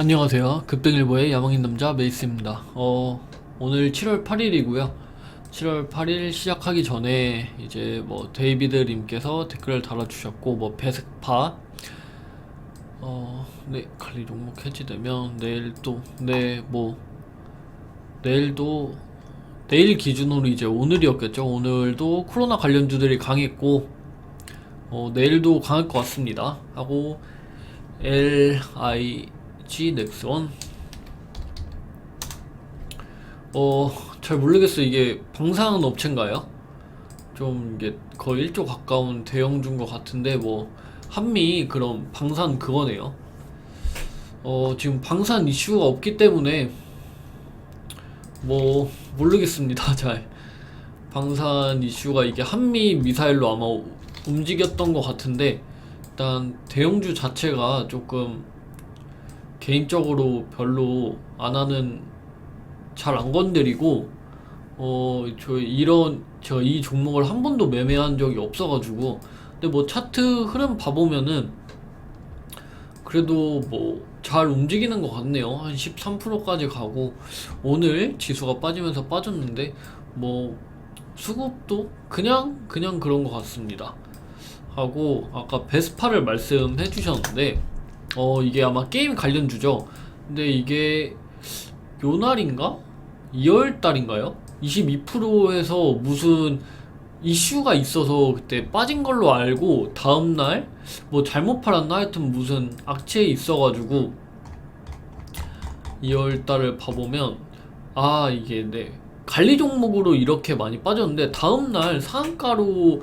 안녕하세요. 급등일보의 야망인 남자 메이스입니다. 어, 오늘 7월 8일이고요. 7월 8일 시작하기 전에 이제 뭐 데이비드 님께서 댓글을 달아주셨고 뭐 베스파 어, 네 관리 종목 해지되면 내일 또네뭐 내일도 내일 기준으로 이제 오늘이었겠죠. 오늘도 코로나 관련주들이 강했고 어, 내일도 강할 것 같습니다. 하고 LIG 넥슨 어, 잘 모르겠어요. 이게 방사능 업체인가요? 좀 이게 거의 1조 가까운 대형주인 것 같은데 뭐 한미 그런 방산 그거네요. 어, 지금 방산 이슈가 없기 때문에 뭐 모르겠습니다. 잘 방산 이슈가 이게 한미 미사일로 아마 우- 움직였던 것 같은데 일단 대형주 자체가 조금 개인적으로 별로 안 하는 잘 안 건드리고 어 저 이런 저 이 종목을 한 번도 매매한 적이 없어가지고. 근데 뭐 차트 흐름 봐보면은 그래도 뭐 잘 움직이는 것 같네요. 한 13%까지 가고 오늘 지수가 빠지면서 빠졌는데 뭐 수급도 그냥 그냥 그런 것 같습니다. 하고 아까 베스파를 말씀해 주셨는데 어 이게 아마 게임 관련주죠 근데 이게 요 날인가? 2월 달인가요? 22%에서 무슨 이슈가 있어서 그때 빠진 걸로 알고 다음날 뭐 잘못 팔았나 하여튼 무슨 악재에 있어가지고 2월 달을 봐보면 아 이게 네 관리 종목으로 이렇게 많이 빠졌는데 다음날 상한가로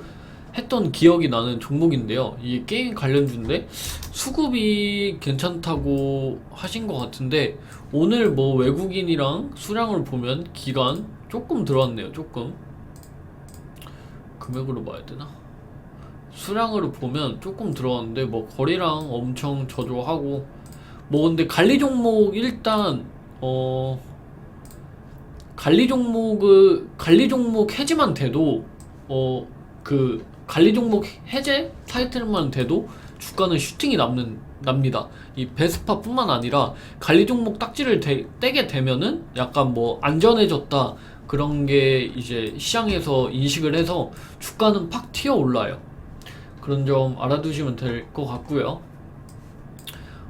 했던 기억이 나는 종목인데요. 이게 게임 관련주인데 수급이 괜찮다고 하신 것 같은데 오늘 뭐 외국인이랑 수량을 보면 기간 조금 들어왔네요. 조금 금액으로 봐야 되나? 수량으로 보면 조금 들어왔는데 뭐 거래량 엄청 저조하고 뭐 근데 관리 종목 일단 어 관리 종목을 관리 종목 해지만 돼도 어그 관리 종목 해제 타이틀만 돼도 주가는 슈팅이 남는 납니다. 이 베스파뿐만 아니라 관리 종목 딱지를 대, 떼게 되면은 약간 뭐 안전해졌다 그런 게 이제 시장에서 인식을 해서 주가는 팍 튀어 올라요. 그런 점 알아두시면 될 것 같고요.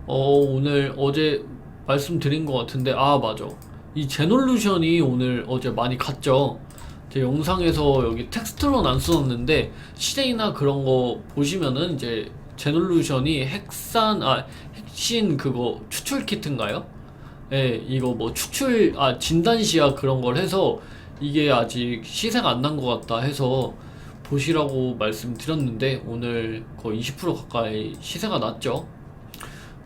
어 오늘 어제 말씀드린 것 같은데 아 맞아 이 제놀루션이 오늘 어제 많이 갔죠. 제 영상에서 여기 텍스트로는 안 써놨는데 시대이나 그런 거 보시면은 이제 제놀루션이 핵산 아 핵신 그거 추출 키트인가요? 예, 이거 뭐 추출 아 진단 시야 그런 걸 해서 이게 아직 시세가 안 난 것 같다 해서 보시라고 말씀드렸는데 오늘 거의 20% 가까이 시세가 났죠.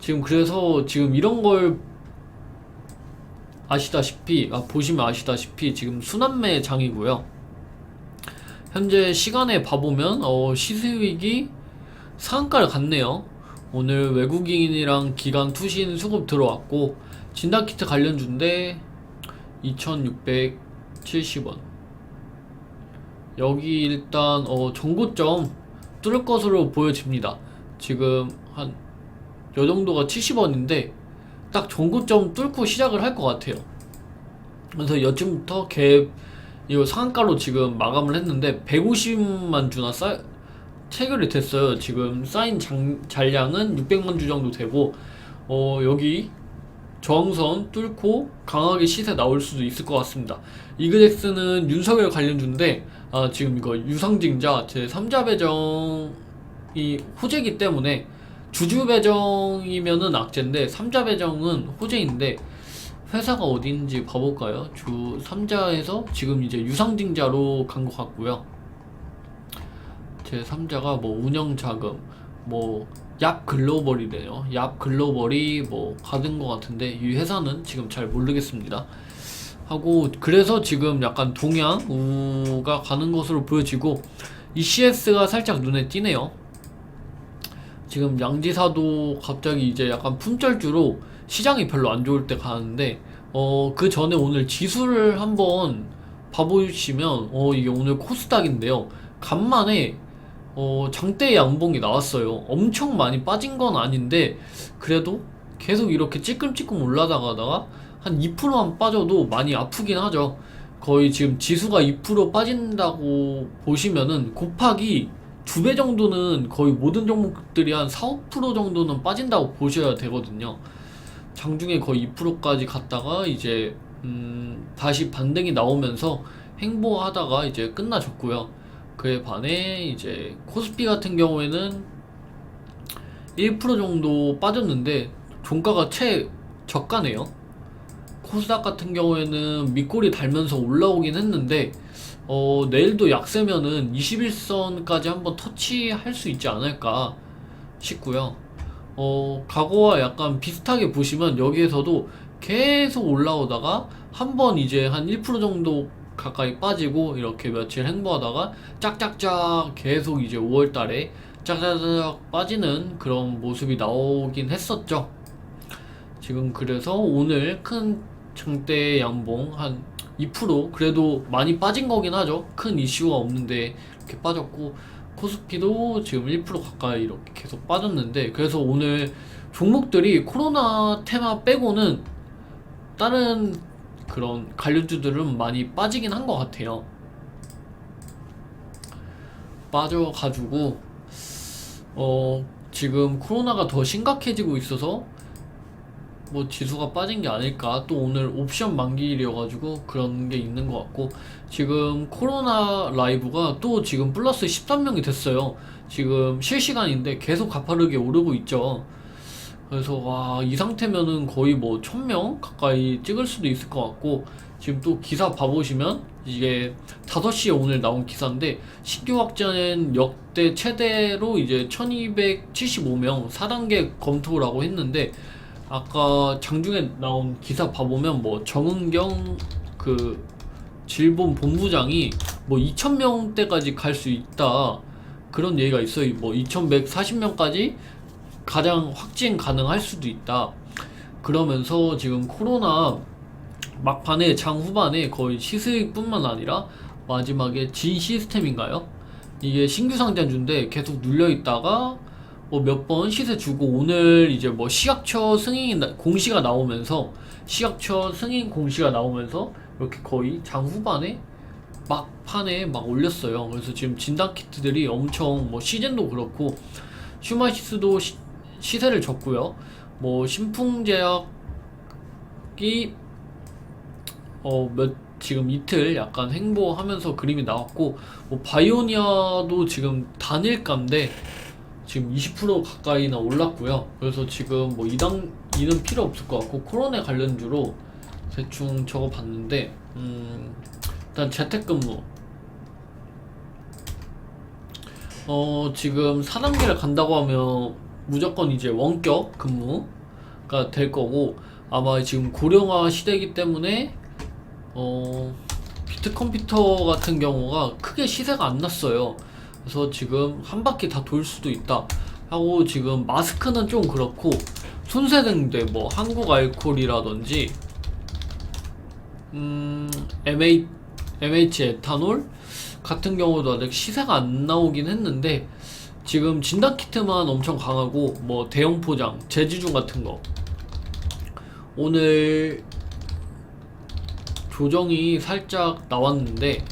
지금 그래서 지금 이런 걸 아시다시피 아 보시면 아시다시피 지금 순환매 장이고요. 현재 시간에 봐보면 어 시세위기 상한가를 갔네요. 오늘 외국인이랑 기관 투신 수급 들어왔고 진단키트 관련주인데 2,670원. 여기 일단 어 정고점 뚫을 것으로 보여집니다. 지금 한 요 정도가 70원인데 딱 정고점 뚫고 시작을 할 것 같아요. 그래서 여쯤부터 갭 이거 상한가로 지금 마감을 했는데 150만 주나 쌓 체결이 됐어요. 지금 쌓인 장, 잔량은 600만 주 정도 되고 어 여기 저항선 뚫고 강하게 시세 나올 수도 있을 것 같습니다. 이그젝스는 윤석열 관련주인데 아, 지금 이거 유상증자 제 3자 배정이 호재이기 때문에 주주 배정이면은 악재인데 3자 배정은 호재인데 회사가 어딘지 봐볼까요? 주 3자에서 지금 이제 유상증자로 간 것 같고요. 제 3자가 뭐 운영 자금 뭐얍 글로벌이래요. 얍 글로벌이 뭐 가든 것 같은데 이 회사는 지금 잘 모르겠습니다. 하고 그래서 지금 약간 동양 우가 가는 것으로 보여지고 ECS가 살짝 눈에 띄네요. 지금 양지사도 갑자기 이제 약간 품절주로 시장이 별로 안 좋을 때 가는데 어 그 전에 오늘 지수를 한번 봐보시면 어 이게 오늘 코스닥인데요. 간만에 어 장대 양봉이 나왔어요. 엄청 많이 빠진 건 아닌데 그래도 계속 이렇게 찌끔찌끔 올라다가다가 한 2%만 빠져도 많이 아프긴 하죠. 거의 지금 지수가 2% 빠진다고 보시면은 곱하기 두 배 정도는 거의 모든 종목들이 한 4, 5% 정도는 빠진다고 보셔야 되거든요. 장중에 거의 2%까지 갔다가 이제 음, 다시 반등이 나오면서 행보하다가 이제 끝나졌고요. 그에 반해 이제 코스피 같은 경우에는 1% 정도 빠졌는데 종가가 최 저가네요. 코스닥 같은 경우에는 밑꼬리 달면서 올라오긴 했는데 어, 내일도 약 세면은 21선까지 한번 터치할 수 있지 않을까 싶고요. 어, 과거와 약간 비슷하게 보시면 여기에서도 계속 올라오다가 한 번 이제 한 1% 정도 가까이 빠지고 이렇게 며칠 행보하다가 짝짝짝 계속 이제 5월 달에 짝짝짝 빠지는 그런 모습이 나오긴 했었죠. 지금 그래서 오늘 큰 장대 양봉 한 2% 그래도 많이 빠진 거긴 하죠. 큰 이슈가 없는데 이렇게 빠졌고 코스피도 지금 1% 가까이 이렇게 계속 빠졌는데 그래서 오늘 종목들이 코로나 테마 빼고는 다른 그런 관련주들은 많이 빠지긴 한 것 같아요. 빠져가지고 어 지금 코로나가 더 심각해지고 있어서 뭐 지수가 빠진 게 아닐까. 또 오늘 옵션 만기일이어가지고 그런 게 있는 것 같고 지금 코로나 라이브가 또 지금 플러스 13명이 됐어요. 지금 실시간인데 계속 가파르게 오르고 있죠. 그래서 와 이 상태면은 거의 뭐 1000명 가까이 찍을 수도 있을 것 같고 지금 또 기사 봐보시면 이게 5시에 오늘 나온 기사인데 신규 확진은 역대 최대로 이제 1275명 4단계 검토라고 했는데 아까 장중에 나온 기사 봐보면 뭐 정은경 그 질본 본부장이 뭐 2,000명대까지 갈 수 있다 그런 얘기가 있어요. 뭐 2,140명까지 가장 확진 가능할 수도 있다. 그러면서 지금 코로나 막판에 장 후반에 거의 시스익뿐만 아니라 마지막에 진 시스템인가요? 이게 신규 상장주인데 계속 눌려 있다가 뭐 몇 번 시세 주고 오늘 이제 뭐 시각처 승인이 나- 공시가 나오면서 시각처 승인 공시가 나오면서 이렇게 거의 장 후반에 막판에 막 올렸어요. 그래서 지금 진단 키트들이 엄청 뭐 시젠도 그렇고 슈마시스도 시, 시세를 졌고요. 뭐 신풍제약이 어 몇 지금 이틀 약간 행보하면서 그림이 나왔고 뭐 바이오니아도 지금 단일가인데 지금 20% 가까이나 올랐고요. 그래서 지금 뭐 이당 이는 필요 없을 것 같고 코로나 관련주로 대충 적어 봤는데 음 일단 재택근무 어 지금 4단계를 간다고 하면 무조건 이제 원격 근무가 될 거고 아마 지금 고령화 시대이기 때문에 어 비트 컴퓨터 같은 경우가 크게 시세가 안 났어요. 그래서 지금 한 바퀴 다 돌 수도 있다. 하고 지금 마스크는 좀 그렇고 손세등대 뭐 한국 알콜이라든지 음 MH, MH 에탄올 같은 경우도 아직 시세가 안 나오긴 했는데 지금 진단 키트만 엄청 강하고 뭐 대형 포장 제지중 같은 거. 오늘 조정이 살짝 나왔는데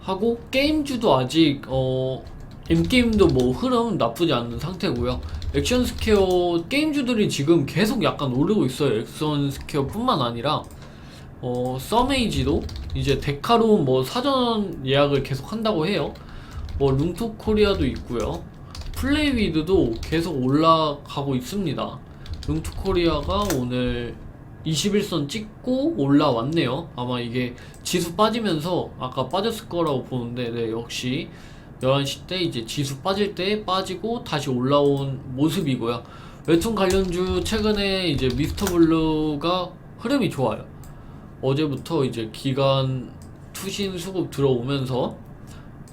하고 게임주도 아직 어 인게임도 뭐 흐름 나쁘지 않은 상태고요. 액션 스퀘어 게임주들이 지금 계속 약간 오르고 있어요. 액션 스퀘어 뿐만 아니라 어 서메이지도 이제 데카로 뭐 사전 예약을 계속 한다고 해요. 뭐 룽토 코리아도 있고요. 플레이위드도 계속 올라가고 있습니다. 룽토 코리아가 오늘 21선 찍고 올라왔네요. 아마 이게 지수 빠지면서 아까 빠졌을 거라고 보는데 네, 역시 11시 때 이제 지수 빠질 때 빠지고 다시 올라온 모습이고요. 웹툰 관련주 최근에 이제 미스터 블루가 흐름이 좋아요. 어제부터 이제 기간 투신 수급 들어오면서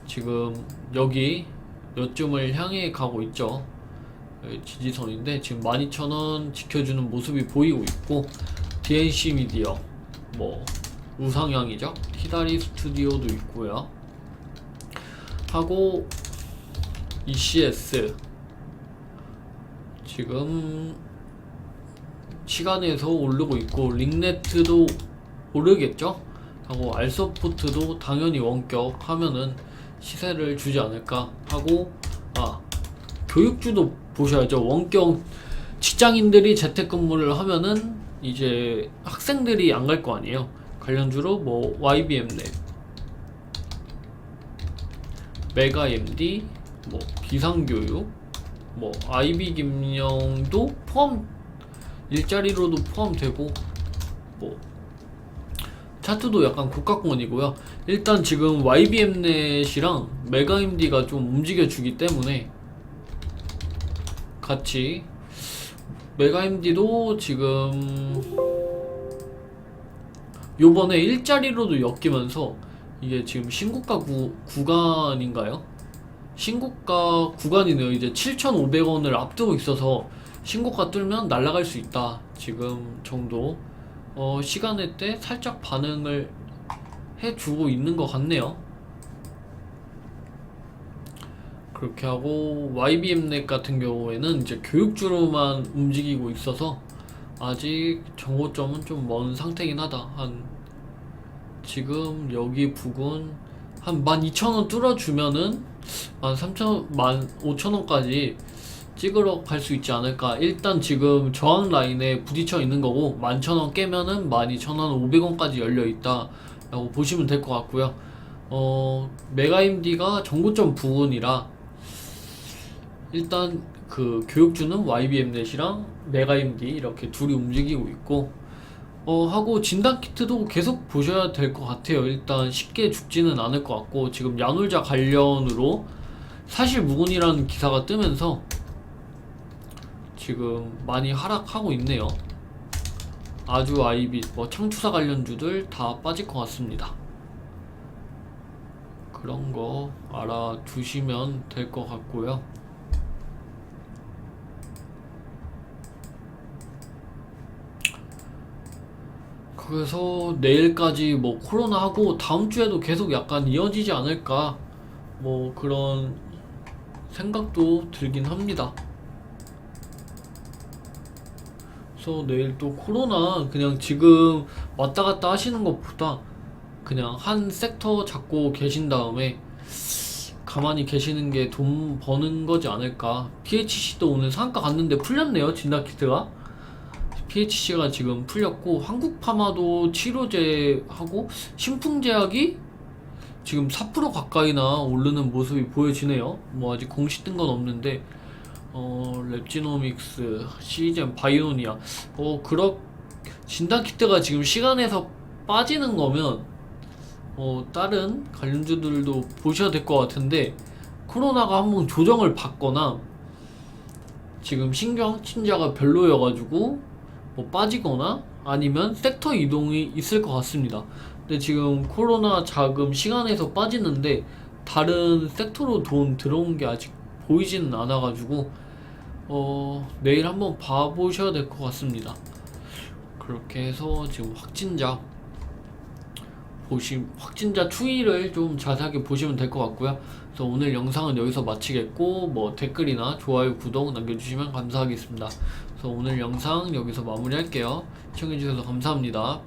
지금 여기 여쯤을 향해 가고 있죠. 여기 지지선인데 지금 12,000원 지켜주는 모습이 보이고 있고 DNC 미디어 뭐 우상향이죠. 히다리 스튜디오도 있고요. 하고 ECS 지금 시간에서 오르고 있고 링네트도 오르겠죠? 하고 알서포트도 당연히 원격 하면은 시세를 주지 않을까 하고 아 교육주도 보셔야죠 원격 직장인들이 재택근무를 하면은 이제 학생들이 안 갈 거 아니에요 관련주로 뭐 YBM랩 메가MD 뭐 비상교육 뭐 IB 김영도 포함 일자리로도 포함되고 뭐 차트도 약간 국가권이고요. 일단 지금 YBM넷이랑 메가임디가 좀 움직여주기 때문에 같이 메가임디도 지금 요번에 일자리로도 엮이면서 이게 지금 신고가 구, 구간인가요? 신고가 구간이네요. 이제 7,500원을 앞두고 있어서 신고가 뚫면 날아갈 수 있다. 지금 정도 어, 시간에 때 살짝 반응을 해주고 있는 것 같네요. 그렇게 하고 YBM넷 같은 경우에는 이제 교육주로만 움직이고 있어서 아직 정고점은 좀 먼 상태긴 하다. 한 지금 여기 부근 한 12,000원 뚫어주면은 13,000원, 15,000원까지 찍으러 갈 수 있지 않을까. 일단 지금 저항 라인에 부딪혀 있는 거고 11,000원 깨면은 12,000원, 500원까지 열려 있다. 라고 보시면 될 것 같고요. 어, 메가임디가 정고점 부근이라 일단 그 교육주는 YBM넷이랑 메가임디 이렇게 둘이 움직이고 있고 어 하고 진단 키트도 계속 보셔야 될 것 같아요. 일단 쉽게 죽지는 않을 것 같고 지금 야놀자 관련으로 사실 무근이라는 기사가 뜨면서 지금 많이 하락하고 있네요. 아주 아이비 뭐 창투사 관련주들 다 빠질 것 같습니다. 그런 거 알아두시면 될 것 같고요. 그래서 내일까지 뭐 코로나 하고 다음 주에도 계속 약간 이어지지 않을까 뭐 그런 생각도 들긴 합니다. 그래서 내일 또 코로나 그냥 지금 왔다 갔다 하시는 것보다 그냥 한 섹터 잡고 계신 다음에 가만히 계시는 게 돈 버는 거지 않을까. PHC도 오늘 상가 갔는데 풀렸네요, 진다키트가. PHC가 지금 풀렸고 한국 파마도 치료제하고 신풍제약이 지금 4% 가까이나 오르는 모습이 보여지네요. 뭐 아직 공시 뜬건 없는데 어 랩지노믹스, 시젠, 바이오니아 어 그렇 진단 키트가 지금 시간에서 빠지는 거면 어 다른 관련주들도 보셔야 될 것 같은데 코로나가 한번 조정을 받거나 지금 신규 확진자가 별로여가지고 뭐 빠지거나 아니면 섹터 이동이 있을 것 같습니다. 근데 지금 코로나 자금 시간에서 빠지는데 다른 섹터로 돈 들어온 게 아직 보이지는 않아가지고 어 내일 한번 봐보셔야 될 것 같습니다. 그렇게 해서 지금 확진자 보시 확진자 추이를 좀 자세하게 보시면 될 것 같고요. 그래서 오늘 영상은 여기서 마치겠고 뭐 댓글이나 좋아요, 구독 남겨주시면 감사하겠습니다. 그래서 오늘 영상 여기서 마무리할게요. 시청해주셔서 감사합니다.